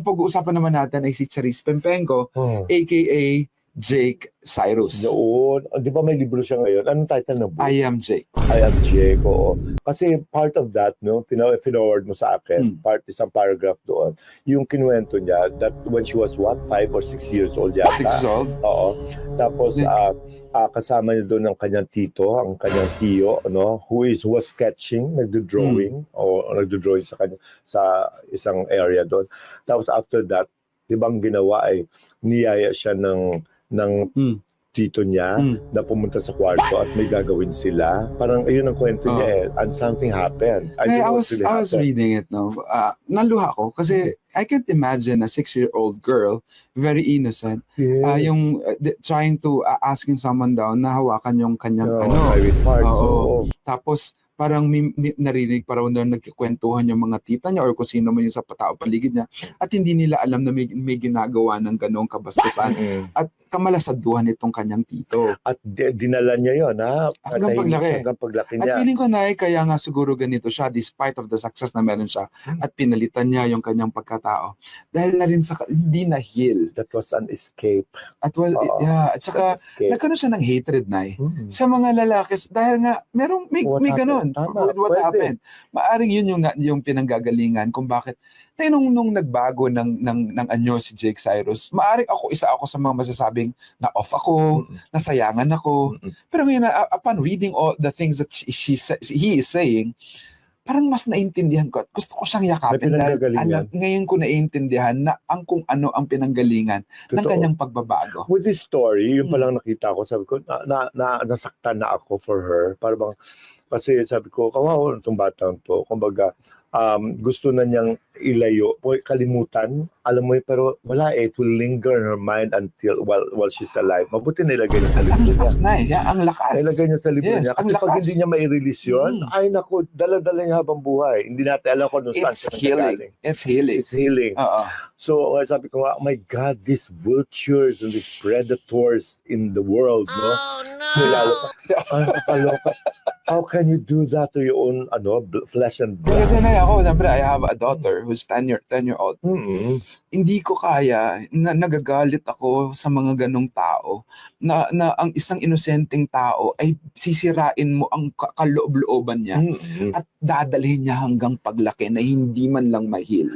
Ang pag-uusapan naman natin ay si Charis Pempenko, Oh. aka Jake Cyrus. Noon, di ba may libro siya ngayon? Anong title ng book? I am Jake. I am Jake, oo. Kasi part of that, no, forward mo sa akin, Hmm. part isang paragraph doon, yung kinuwento niya that when she was what, five or six years old yata? Six years old. Oo. Tapos ah, ah, kasama niya doon ang kanyang tito, ang kanyang tiyo, ano, who is who was sketching, nagdo-drawing Hmm. o nagdo-drawing sa kanya sa isang area doon. Tapos after that, 'di ba ang ginawa ay niyaya siya ng ng Hmm. tito niya Hmm. na pumunta sa kwarto at may gagawin sila. Parang ayun ang kwento Oh. niya eh. And something happened. I, don't I was really I was happened. reading it no. Uh, naluha ko kasi I can't imagine a six-year-old girl, very innocent, Yeah. ah, yung uh, trying to uh, asking someone down na hawakan yung kanyang Yeah, ano. private parts. Oo. oo. Tapos parang may, may- narinig pa raw na nagkikwentuhan yung mga tita niya or kung sino man yung sa tao paligid niya at hindi nila alam na may, may ginagawa ng ganong kabastusan Mm-mm. at kamalasaduhan itong kanyang tito. At di- dinala niya yon ha? Hanggang paglaki. Hanggang paglaki At niya. feeling ko na eh, kaya nga siguro ganito siya despite of the success na meron siya Hmm. at pinalitan niya yung kanyang pagkatao dahil na rin sa hindi na heal. That was an escape. At was Oo. yeah, at saka nagkaroon siya ng hatred na eh. Mm. sa mga lalaki dahil nga merong may, What may happened? ganun Tama, what, what pwede. happened maaring yun yung yung pinanggagalingan kung bakit na nung, nung nagbago ng ng ng anyo si Jake Cyrus maaring ako isa ako sa mga masasabing na off ako Mm-mm. nasayangan ako Mm-mm. pero ngayon upon reading all the things that she, she he is saying parang mas naintindihan ko at gusto ko siyang yakapin dahil alam, ngayon ko naintindihan na ang kung ano ang pinanggalingan ng Totoo. kanyang pagbabago. With this story, yung Mm. palang nakita ko, sabi ko, na, na, na, nasaktan na ako for her. Para bang, kasi sabi ko, kawawa itong batang to. Kumbaga, um, gusto na niyang ilayo, o kalimutan. Alam mo, yun, pero wala eh, it will linger in her mind until while while she's alive. Mabuti nilagay niya sa Ang libro niya. lakas na eh. Yeah, ang lakas. Nilagay niya sa libro Yes, niya. ang Kasi pag hindi niya mai-release yun, Mm. ay naku, dala-dala niya habang buhay. Hindi natin alam kung ano saan It's healing. It's healing. It's healing. Oo. So uh, sabi ko nga, oh my God, these vultures and these predators in the world, no? Nilalo pa. Ay, nakakaloka. How can you do that to your own ano, flesh and blood? Kasi na ako, siyempre, I have a daughter who's 10 year, 10 year old. Mm-mm. Hindi ko kaya, na, nagagalit ako sa mga ganong tao, na, na ang isang inosenteng tao ay sisirain mo ang ka- kaloob-looban niya Mm-mm. at dadalhin niya hanggang paglaki na hindi man lang mahil.